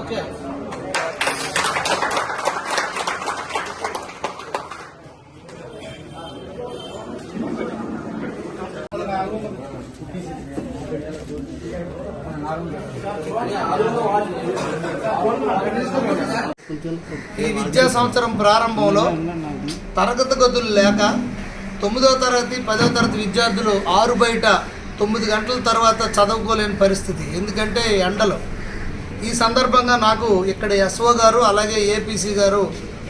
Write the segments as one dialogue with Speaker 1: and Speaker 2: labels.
Speaker 1: Okay ఈ విద్యా సంవత్సరం ప్రారంభంలో తరగతి గదులు లేక తొమ్మిదవ తరగతి పదవ తరగతి విద్యార్థులు ఆరు బయట తొమ్మిది గంటల తర్వాత చదువుకోలేని పరిస్థితి. ఎందుకంటే ఎండలు. ఈ సందర్భంగా నాకు ఇక్కడ ఎస్ఓ గారు అలాగే ఏపీసీ గారు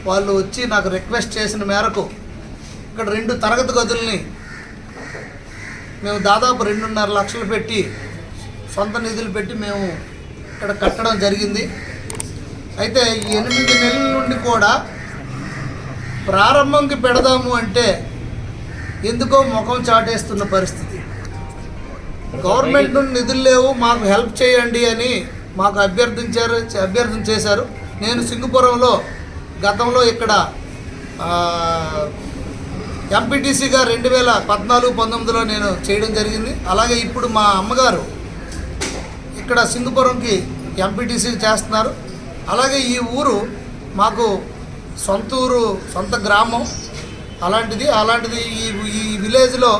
Speaker 1: వాళ్ళు వచ్చి నాకు రిక్వెస్ట్ చేసిన మేరకు ఇక్కడ రెండు తరగతి గదుల్ని మేము దాదాపు రెండున్నర లక్షలు పెట్టి సొంత నిధులు పెట్టి మేము ఇక్కడ కట్టడం జరిగింది. అయితే ఎనిమిది నెలల నుండి కూడా ప్రారంభంకి పెడదాము అంటే ఎందుకో ముఖం చాటేస్తున్న పరిస్థితి. గవర్నమెంట్ నుండి నిధులు లేవు మాకు హెల్ప్ చేయండి అని మాకు అభ్యర్థించారు అభ్యర్థన చేశారు. నేను సింగపురంలో గతంలో ఇక్కడ ఎంపీటీసీగా రెండు వేల పద్నాలుగు పంతొమ్మిదిలో నేను చేయడం జరిగింది. అలాగే ఇప్పుడు మా అమ్మగారు ఇక్కడ సింగపురంకి ఎంపీటీసీ చేస్తున్నారు. అలాగే ఈ ఊరు మాకు సొంత ఊరు సొంత గ్రామం అలాంటిది. అలాంటిది ఈ ఈ విలేజ్లో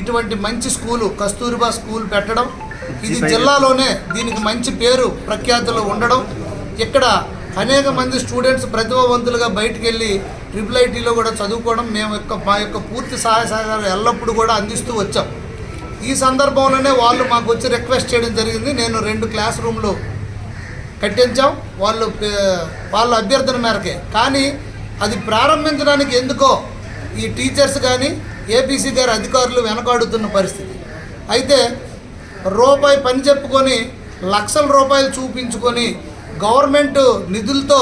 Speaker 1: ఇటువంటి మంచి స్కూలు కస్తూరిబా స్కూల్ పెట్టడం ఇది జిల్లాలోనే దీనికి మంచి పేరు ప్రఖ్యాతులు ఉండడం. ఇక్కడ అనేక మంది స్టూడెంట్స్ ప్రతిభావంతులుగా బయటికి వెళ్ళి ట్రిపుల్ ఐటీలో కూడా చదువుకోవడం మేము యొక్క మా యొక్క పూర్తి సహాయ సహకారాలు ఎల్లప్పుడూ కూడా అందిస్తూ వచ్చాం. ఈ సందర్భంలోనే వాళ్ళు మాకు వచ్చి రిక్వెస్ట్ చేయడం జరిగింది. నేను రెండు క్లాస్ రూమ్లు కట్టించాం. వాళ్ళు వాళ్ళ అభ్యర్థన మేరకే. కానీ అది ప్రారంభించడానికి ఎందుకో ఈ టీచర్స్ కానీ ఏపీసీ గారి అధికారులు వెనకాడుతున్న పరిస్థితి. అయితే రూపాయి పని చెప్పుకొని లక్షల రూపాయలు చూపించుకొని గవర్నమెంట్ నిధులతో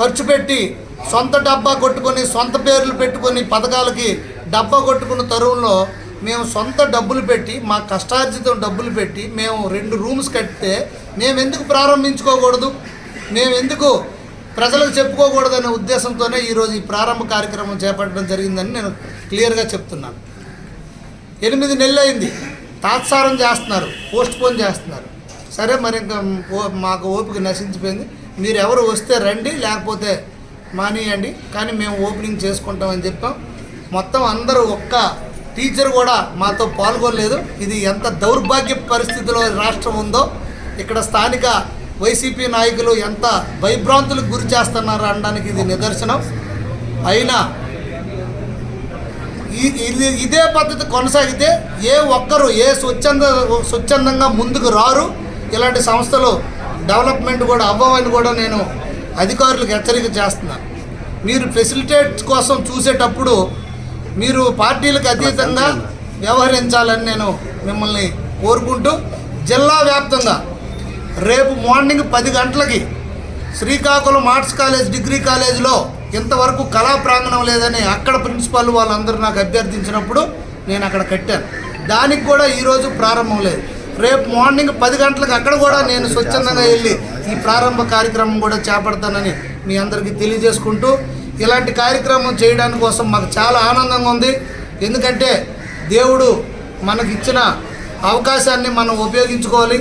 Speaker 1: ఖర్చు పెట్టి సొంత డబ్బా కొట్టుకొని సొంత పేర్లు పెట్టుకొని పథకాలకి డబ్బా కొట్టుకున్న తరువులో మేము సొంత డబ్బులు పెట్టి మా కష్టార్జితం డబ్బులు పెట్టి మేము రెండు రూమ్స్ కడితే మేము ఎందుకు ప్రారంభించుకోకూడదు? మేము ఎందుకు ప్రజలకు చెప్పుకోకూడదు అనే ఉద్దేశంతోనే ఈరోజు ఈ ప్రారంభ కార్యక్రమం చేపట్టడం జరిగిందని నేను క్లియర్గా చెప్తున్నాను. ఎనిమిది నెలలు అయింది తాత్సారం చేస్తున్నారు పోస్ట్ పోన్ చేస్తున్నారు. సరే మరి ఇంకా ఓ- మాకు ఓపిక నశించిపోయింది. మీరు ఎవరు వస్తే రండి లేకపోతే మానేయండి. కానీ మేము ఓపెనింగ్ చేసుకుంటామని చెప్పాం. మొత్తం అందరూ ఒక్క టీచర్ కూడా మాతో పాల్గొనలేదు. ఇది ఎంత దౌర్భాగ్య పరిస్థితిలో రాష్ట్రం ఉందో ఇక్కడ స్థానిక వైసీపీ నాయకులు ఎంత భయభ్రాంతులకు గురి చేస్తున్నారు అనడానికి ఇది నిదర్శనం. అయినా ఇది ఇదే పద్ధతి కొనసాగితే ఏ ఒక్కరు ఏ స్వచ్ఛంద స్వచ్ఛందంగా ముందుకు రారు. ఇలాంటి సంస్థలు డెవలప్మెంట్ కూడా అవ్వవని కూడా నేను అధికారులకు హెచ్చరిక చేస్తున్నాను మీరు ఫెసిలిటేట్స్ కోసం చూసేటప్పుడు మీరు పార్టీలకు అతీతంగా వ్యవహరించాలని నేను మిమ్మల్ని కోరుకుంటూ జిల్లా వ్యాప్తంగా రేపు మార్నింగ్ పది గంటలకి శ్రీకాకుళం ఆర్ట్స్ కాలేజ్ డిగ్రీ కాలేజ్లో ఇంతవరకు కళా ప్రాంగణం లేదని అక్కడ ప్రిన్సిపాల్ వాళ్ళందరూ నాకు అభ్యర్థించినప్పుడు నేను అక్కడ కట్టాను. దానికి కూడా ఈరోజు ప్రారంభం లేదు. రేపు మార్నింగ్ పది గంటలకు అక్కడ కూడా నేను స్వచ్ఛందంగా వెళ్ళి ఈ ప్రారంభ కార్యక్రమం కూడా చేపడతానని మీ అందరికీ తెలియజేసుకుంటూ ఇలాంటి కార్యక్రమం చేయడానికి కోసం మాకు చాలా ఆనందంగా ఉంది. ఎందుకంటే దేవుడు మనకి ఇచ్చిన అవకాశాన్ని మనం ఉపయోగించుకోవాలి.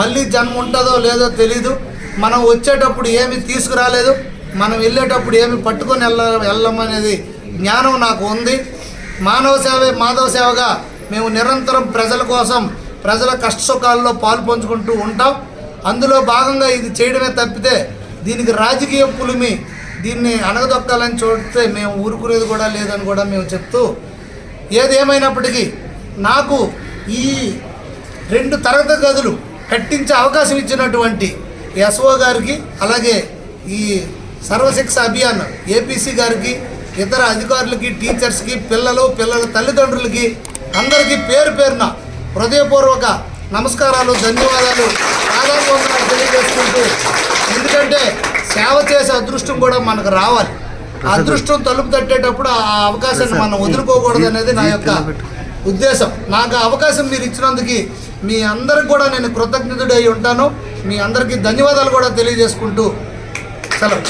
Speaker 1: మళ్ళీ జన్మ ఉంటుందో లేదో తెలీదు. మనం వచ్చేటప్పుడు ఏమి తీసుకురాలేదు మనం వెళ్ళేటప్పుడు ఏమి పట్టుకొని వెళ్ళ వెళ్ళమనేది జ్ఞానం నాకు ఉంది. మానవ సేవే మాధవ సేవగా మేము నిరంతరం ప్రజల కోసం ప్రజల కష్ట సుఖాల్లో పాలు పంచుకుంటూ ఉంటాం. అందులో భాగంగా ఇది చేయడమే తప్పితే దీనికి రాజకీయ పులిమి దీన్ని అణగదొక్కాలని చూస్తే మేము ఊరుకునేది కూడా లేదని కూడా మేము చెప్తూ ఏదేమైనప్పటికీ నాకు ఈ రెండు తరగతి గదులు కట్టించే అవకాశం ఇచ్చినటువంటి ఎస్ఓ గారికి అలాగే ఈ సర్వశిక్ష అభియాన్ ఏపీసీ గారికి ఇతర అధికారులకి టీచర్స్కి పిల్లలు పిల్లల తల్లిదండ్రులకి అందరికీ పేరు పేరున హృదయపూర్వక నమస్కారాలు ధన్యవాదాలు. పాదాభివందనాలు తెలియజేసుకుంటూ ఎందుకంటే సేవ చేసే అదృష్టం కూడా మనకు రావాలి. ఆ అదృష్టం తలుపు తట్టేటప్పుడు ఆ అవకాశాన్ని మనం వదులుకోకూడదు అనేది నా యొక్క ఉద్దేశం. నాకు అవకాశం మీరు ఇచ్చినందుకు మీ అందరికి కూడా నేను కృతజ్ఞతుడై ఉంటాను. మీ అందరికీ ధన్యవాదాలు కూడా తెలియజేసుకుంటూ సెలవు.